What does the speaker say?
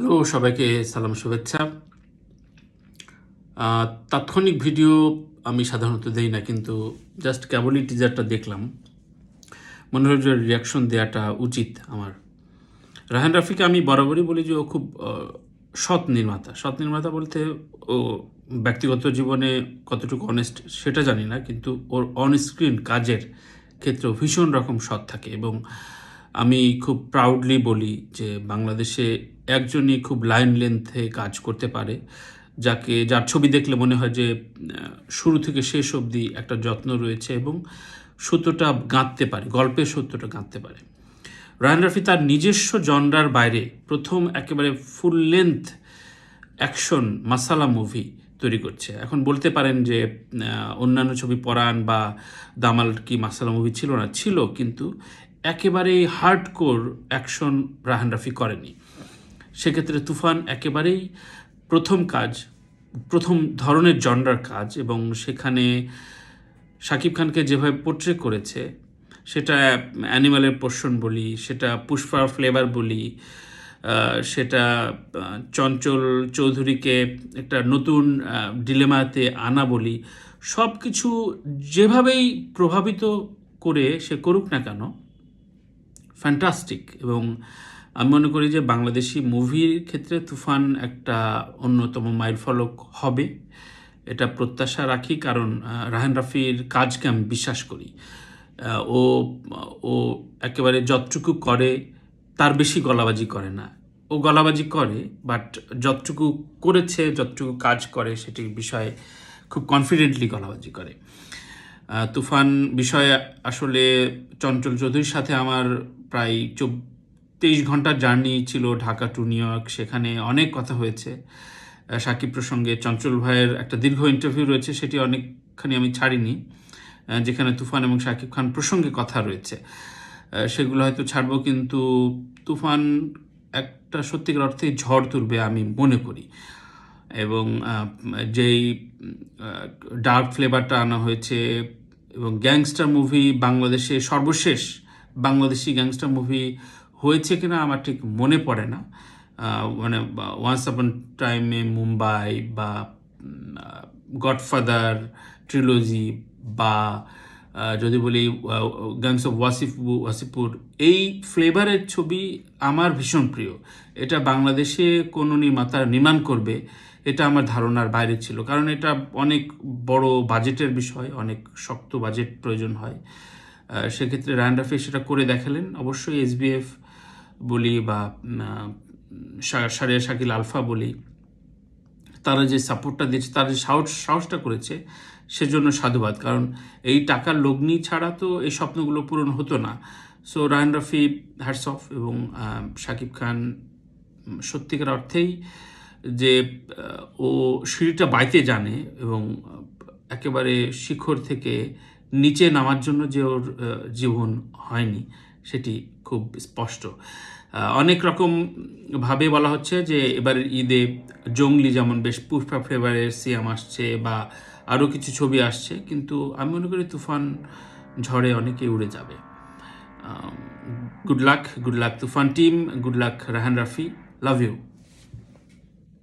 Hello, সবাইকে সালাম, শুভেচ্ছা। তাৎক্ষণিক ভিডিও আমি সাধারণত দেই না, কিন্তু জাস্ট কেবলই টিজারটা দেখলাম। মনে হলো যে রিয়াকশন দেওয়াটা উচিত আমার। রাহান রাফিকে আমি বরাবরই বলি যে ও খুব সৎ নির্মাতা। সৎ নির্মাতা বলতে ও ব্যক্তিগত জীবনে কতটুকু অনেস্ট সেটা জানি না, কিন্তু ওর অনস্ক্রিন কাজের ক্ষেত্রেও ভীষণ রকম সৎ থাকে এবং আমি খুব প্রাউডলি বলি যে বাংলাদেশে একজনই খুব লাইন লেন্থে কাজ করতে পারে, যাকে, যার ছবি দেখলে মনে হয় যে শুরু থেকে শেষ অবধি একটা যত্ন রয়েছে এবং সত্যটা গাঁথতে পারে, গল্পের সত্যটা গাঁথতে পারে। রায়ান রাফি তার নিজস্ব জনরার বাইরে প্রথম একেবারে full length action masala movie তৈরি করছে। এখন বলতে পারেন যে অন্যান্য ছবি পরাণ বা দামাল কি মাসালা মুভি ছিল না, ছিল, কিন্তু একেবারেই হার্ডকোর অ্যাকশন রাহান রাফি করেনি। সেক্ষেত্রে তুফান একেবারেই প্রথম কাজ, প্রথম ধরনের জনরার কাজ এবং সেখানে শাকিব খানকে যেভাবে পোর্ট্রে করেছে, সেটা অ্যানিমালের পোর্শন বলি, সেটা পুষ্পার ফ্লেভার বলি সেটা চঞ্চল চৌধুরীকে একটা নতুন ডিলেমাতে আনা বলি সব কিছু যেভাবেই প্রভাবিত করে সে করুক না কেন ফ্যান্টাস্টিক এবং আমি মনে করি যে বাংলাদেশি মুভির ক্ষেত্রে তুফান একটা অন্যতম মাইলফলক হবে। এটা প্রত্যাশা রাখি, কারণ রাহান রাফির কাজকে আমি বিশ্বাস করি। ও ও একেবারে যতটুকু করে, তার বেশি গলাবাজি করে না। ও গলাবাজি করে, বাট যতটুকু করেছে, যতটুকু কাজ করে সেটির বিষয়ে খুব কনফিডেন্টলি গলাবাজি করে। তুফান বিষয়ে আসলে চঞ্চল চৌধুরীর সাথে আমার প্রায় চব তেইশ ঘণ্টার জার্নি ছিল ঢাকা টু নিউ ইয়র্ক, সেখানে অনেক কথা হয়েছে। সাকিব প্রসঙ্গে চঞ্চল ভাইয়ের একটা দীর্ঘ ইন্টারভিউ রয়েছে, সেটি অনেকখানি আমি ছাড়িনি যেখানে তুফান এবং সাকিব খান প্রসঙ্গে কথা রয়েছে। সেগুলো হয়তো ছাড়বো, কিন্তু তুফান একটা সত্যিকার অর্থে ঝড় তুলবে আমি মনে করি। এবং যেই ডার্ক ফ্লেভারটা আনা হয়েছে এবং গ্যাংস্টার মুভি বাংলাদেশে সর্বশেষ বাংলাদেশি গ্যাংস্টার মুভি হয়েছে কিনা আমার ঠিক মনে পড়ে না। মানে ওয়ান্স আপন টাইমে মুম্বাই বা গডফাদার ট্রিলজি বা যদি বলি গ্যাংস অফ ওয়াসিফ ওয়াসিপুর এই ফ্লেভারের ছবি আমার ভীষণ প্রিয়। এটা বাংলাদেশে কোনো নির্মাতা নির্মাণ করবে, এটা আমার ধারণার বাইরে ছিল। কারণ এটা অনেক বড় বাজেটের বিষয়, অনেক শক্ত বাজেট প্রয়োজন হয়। সেক্ষেত্রে রায়ান রাফি সেটা করে দেখালেন। অবশ্যই এসবিএফ বলি বা সারিয়া শাকিল আলফা বলি, তারা যে সাপোর্টটা দিয়েছে, তারা যে সাহস, সাহসটা করেছে, সেজন্য সাধুবাদ। কারণ এই টাকার লগ্নি ছাড়া তো এই স্বপ্নগুলো পূরণ হতো না। So Raihan Rafi hats off এবং শাকিব খান সত্যিকার অর্থেই যে ও সিঁড়িটা বাইতে জানে এবং একেবারে শিখর থেকে নিচে নামার জন্য যে ওর জীবন হয়নি। সেটি খুব স্পষ্ট। অনেক রকম ভাবে বলা হচ্ছে যে এবারের ঈদে জঙ্গলি যেমন বেশ পুষ্পা ফ্লেভারের সিয়াম আসছে বা আরও কিছু ছবি আসছে, কিন্তু আমি মনে করি তুফান ঝড়ে অনেকে উড়ে যাবে। Good luck good luck Toofan team good luck Raihan Rafi love you